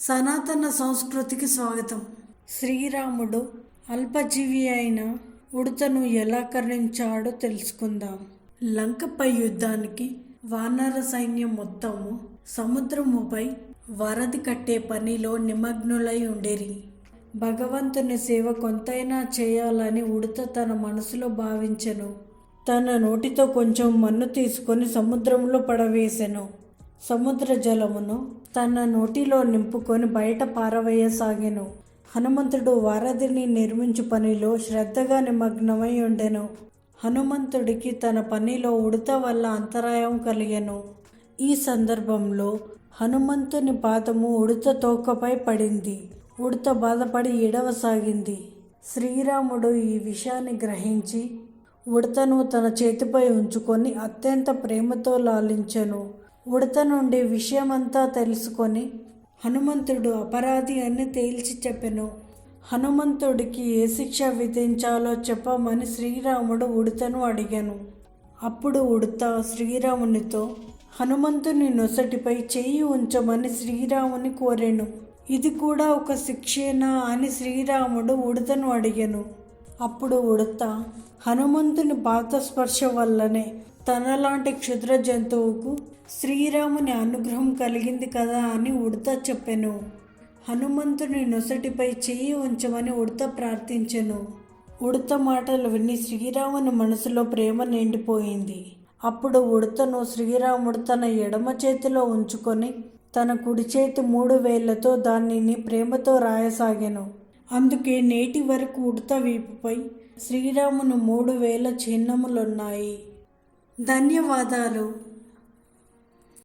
సనాతన సంస్కృతికి స్వాగతం. శ్రీరాముడు అల్పజీవి అయిన ఉడతను ఎలా కరణించాడో తెలుసుకుందాం. లంకపై యుద్ధానికి వానర సైన్యం మొత్తము సముద్రముపై వరది కట్టే పనిలో నిమగ్నులై ఉండేరి. భగవంతుని సేవ కొంతైనా చేయాలని ఉడత తన మనసులో భావించెను. తన నోటితో కొంచెం మన్ను తీసుకొని సముద్రంలో పడవేసెను. సముద్ర జలమును తన నోటిలో నింపుకొని బయట పారవేయసాగెను. హనుమంతుడు వారధిని నిర్మించు పనిలో శ్రద్ధగా నిమగ్నమై ఉండెను. హనుమంతుడికి తన పనిలో ఉడత వల్ల అంతరాయం కలిగెను. ఈ సందర్భంలో హనుమంతుని పాదము ఉడత తోకపై పడింది. ఉడత బాధపడి ఎడవసాగింది శ్రీరాముడు ఈ విషయాన్ని గ్రహించి ఉడతను తన చేతిపై ఉంచుకొని అత్యంత ప్రేమతో లాలించెను. ఉడత నుండి విషయమంతా తెలుసుకొని హనుమంతుడు అపరాధి అని తేల్చి చెప్పెను. హనుమంతుడికి ఏ శిక్ష విధించాలో చెప్పమని శ్రీరాముడు ఉడతను అడిగాను. అప్పుడు ఉడత శ్రీరామునితో హనుమంతుని నొసటిపై చేయి ఉంచమని శ్రీరాముని కోరాను. ఇది కూడా ఒక శిక్షేనా? అని శ్రీరాముడు ఉడతను అడిగాను. అప్పుడు ఉడత హనుమంతుని పాత స్పర్శ వల్లనే తనలాంటి క్షుద్ర జంతువుకు శ్రీరాముని అనుగ్రహం కలిగింది కదా అని ఉడత చెప్పెను. హనుమంతుని నొసటిపై చెయ్యి ఉంచమని ఉడత ప్రార్థించెను. ఉడత మాటలు విని శ్రీరాముని మనసులో ప్రేమ నిండిపోయింది. అప్పుడు ఉడతను శ్రీరాముడు తన ఎడమ చేతిలో ఉంచుకొని తన కుడి చేతి మూడు వేళ్ళతో దానిని ప్రేమతో రాయసాగాను. అందుకే నేటి వరకు ఉడత వీపుపై శ్రీరామును మూడు వేల చిహ్నములున్నాయి. ధన్యవాదాలు.